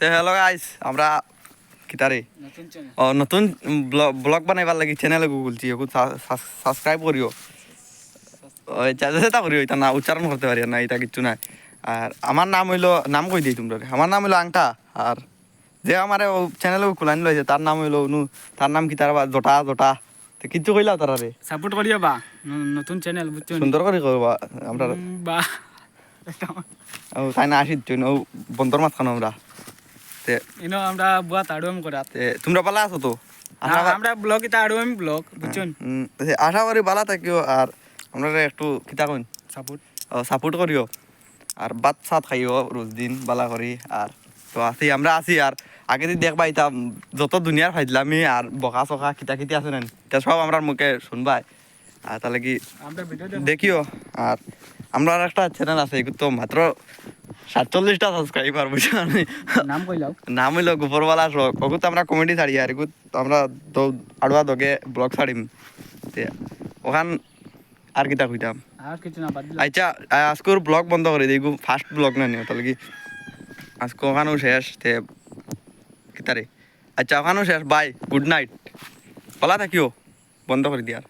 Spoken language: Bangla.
তো হ্যালো গাইস আমরা কিতারে? ও নতুন ব্লগ বানাইবার লাগি চ্যানেল গুগলছি ওকে সাবস্ক্রাইব। করিও চেষ্টা করিও এটা না উচ্চারণ করতে পারি না এটা কিচ্ছু নাই। আর আমার নাম হইল নাম কই দিই তোমরা আমার নাম হইল আংটা আর যে আমার চ্যানেল খোলানি লইছে তার নাম হইল অনু তার নাম কি তার আবার জটা জটা। তো কিচ্ছু কইলাও তারা রে? সাপোর্ট করিও বা নতুন চ্যানেল বুঝছ সুন্দর করে করবা আমরা বা। তাই না আসি ও বন্দর মাঝখানে আমরা। তে ইনো আমরা বুয়া তাড়ুম করা। তে তোমরা পালা আছো তো? আমরা আবার- আমরা আড়ুম ব্লগ বুঝছ আশা করি বালা থাকিও আর আমরা একটু কিতা কইন সাপোর্ট সাপোর্ট করিও আর ভাত সাত খাইও রোজ দিন বালা করি আর তো আছি আমরা আছি আর আগে দিয়ে দেখবা এটা যত দুনিয়ার ফাইজলামি আর বকা চকা কিতা কিতি আছে না এটা সব আমরা মুখে শুনবাই। আর তাহলে কি দেখিও। আর আমরা একটা চ্যানেল আছে তো মাত্র সাতচল্লিশটা সাবস্ক্রাইবার বুঝছ নি? নাম কইলাও। নাম হইল গোপরওয়ালা শখ ওগুলো তো আমরা কমেডি ছাড়ি আর আমরা তো আড়ুয়া দগে ব্লগ ছাড়িম। ওখান আর কিতা কইতাম? আর কিছু না বাদ আচ্ছা আজকের ব্লগ বন্ধ করে দিই ফার্স্ট ব্লগ না নিও তাহলে কি? আজকে ওখানেও শেষ তে কিতারে আচ্ছা ওখানেও শেষ বাই গুড নাইট বলা থাকিও বন্ধ করে দিয়ার